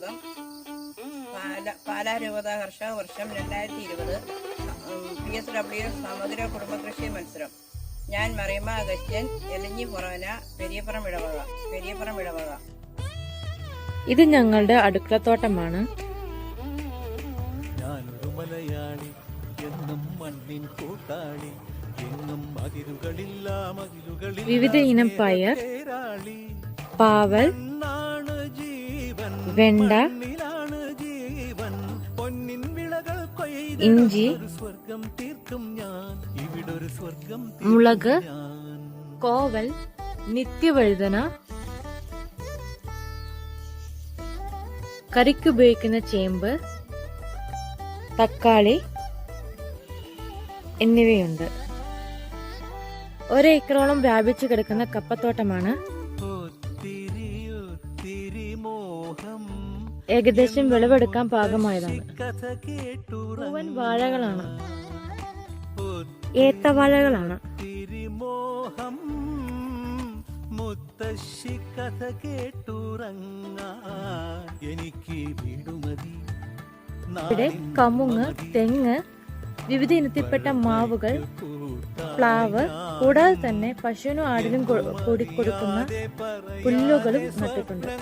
സ്വാഗതം പാല പാലാ രൂപത കർഷക വർഷം രണ്ടായിരത്തി ഇരുപത് പി എസ് ഡബ്ല്യു സമഗ്ര കുടുംബകൃഷി മത്സരം. ഞാൻ മറിയമ്മ അഗസ്റ്റ്യൻ എലഞ്ഞി പുറവന പെരിയപ്പുറം ഇടവക പെരിയപ്പുറം ഇടവക ഇത് ഞങ്ങളുടെ അടുക്കളത്തോട്ടമാണ്. ഞാനൊരു മലയാളി എന്നും മണ്ണിൻ കൂട്ടാളി എന്നും മതിലുകളില്ല മതിലുകളിൽ വിവിധ ഇനം പയർ പാവൽ വെണ്ട ഇഞ്ചി മുളക് കോവൽ നിത്യവഴുതന കറിക്കുപയോഗിക്കുന്ന ചേമ്പ് തക്കാളി എന്നിവയുണ്ട്. ഒരേക്കറോളം വ്യാപിച്ചു കിടക്കുന്ന കപ്പത്തോട്ടമാണ് ഏകദേശം വിളവെടുക്കാൻ പാകമായതാണ്. പൂവൻ വാഴകളാണ്. ഏത്തവാഴകളാണ്. മുത്തശ്ശി കഥ എനിക്ക് വിടുമതി. ഇവിടെ കമുങ്ങ് തെങ്ങ് വിവിധ ഇനത്തിൽപ്പെട്ട മാവുകൾ പ്ലാവ് കൂടാതെ തന്നെ പശുവിനും ആടിനും കൂടി കൊടുക്കുന്ന പുല്ലുകളും നട്ടിട്ടുണ്ട്.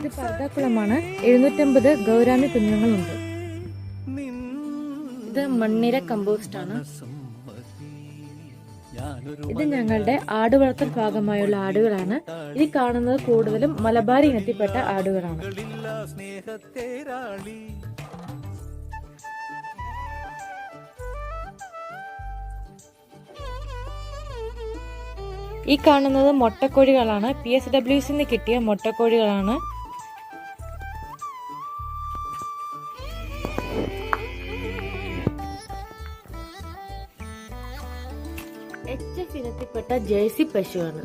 ഇത് പാതാക്കുളമാണ് എഴുന്നൂറ്റമ്പത് ഗൗരാമി കുഞ്ഞുങ്ങളുണ്ട്. ഇത് മണ്ണിര കമ്പോസ്റ്റ് ആണ്. ഇത് ഞങ്ങളുടെ ആട് വളർത്തൽ ഭാഗമായുള്ള ആടുകളാണ്. ഈ കാണുന്നത് കൂടുതലും മലബാരി ഇനത്തിൽപ്പെട്ട ആടുകളാണ്. ഈ കാണുന്നത് മുട്ടക്കോഴികളാണ്. പി എസ് ഡബ്ല്യു സിന്ന് കിട്ടിയ മുട്ടക്കോഴികളാണ്. എച്ച് എഫ് ഇനത്തിൽപ്പെട്ട ജേഴ്സി പശുവാണ്.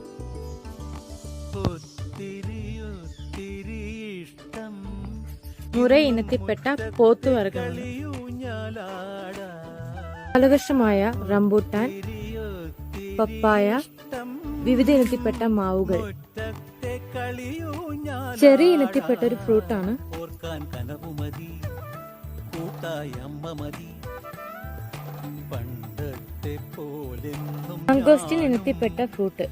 മുറ ഇനത്തിൽപ്പെട്ട പോത്തുവർഗമാണ് ഊഞ്ഞാലാടാ റംബൂട്ടാൻ പപ്പായ വിവിധ ഇനത്തിൽപ്പെട്ട മാവുകൾ. ചെറിയ ഇനത്തിൽപ്പെട്ട ഒരു ഫ്രൂട്ടാണ്. പണ്ടത്തെ മംഗോസ്റ്റിൻ ഇനത്തിൽപ്പെട്ട ഫ്രൂട്ട്.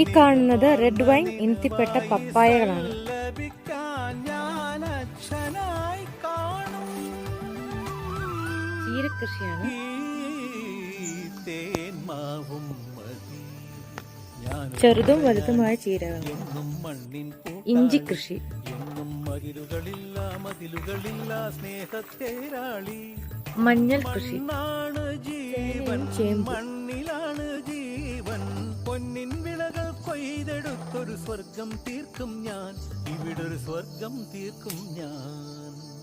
ഈ കാണുന്നത് റെഡ് വൈൻ ഇനത്തിൽപ്പെട്ട പപ്പായകളാണ്. ഞാൻ ചെറുതും വലുതുമായ ചീരകൾ ഇഞ്ചി കൃഷി. മഞ്ഞൾ കൃഷി. ചേമ്പ്. മണ്ണിലാണ് ജീവൻ. പൊന്നിൻ വിളകൾ കൊയ്തെടുത്തൊരു സ്വർഗം തീർക്കും ഞാൻ. ഇവിടെ ഒരു സ്വർഗം തീർക്കും ഞാൻ.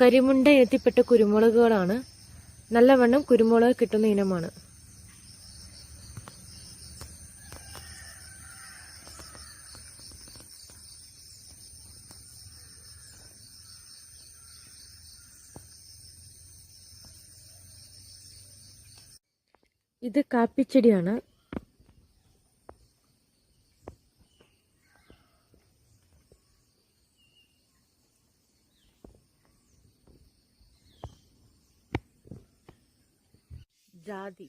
കരിമുണ്ട എത്തിപ്പെട്ട കുരുമുളകുകളാണ്. നല്ലവണ്ണം കുരുമുളക് കിട്ടുന്ന ഇനമാണ്. ഇത് കാപ്പിച്ചെടിയാണ്. ജാതി.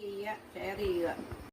ചെയ്യുക ഷെയർ ചെയ്യുക.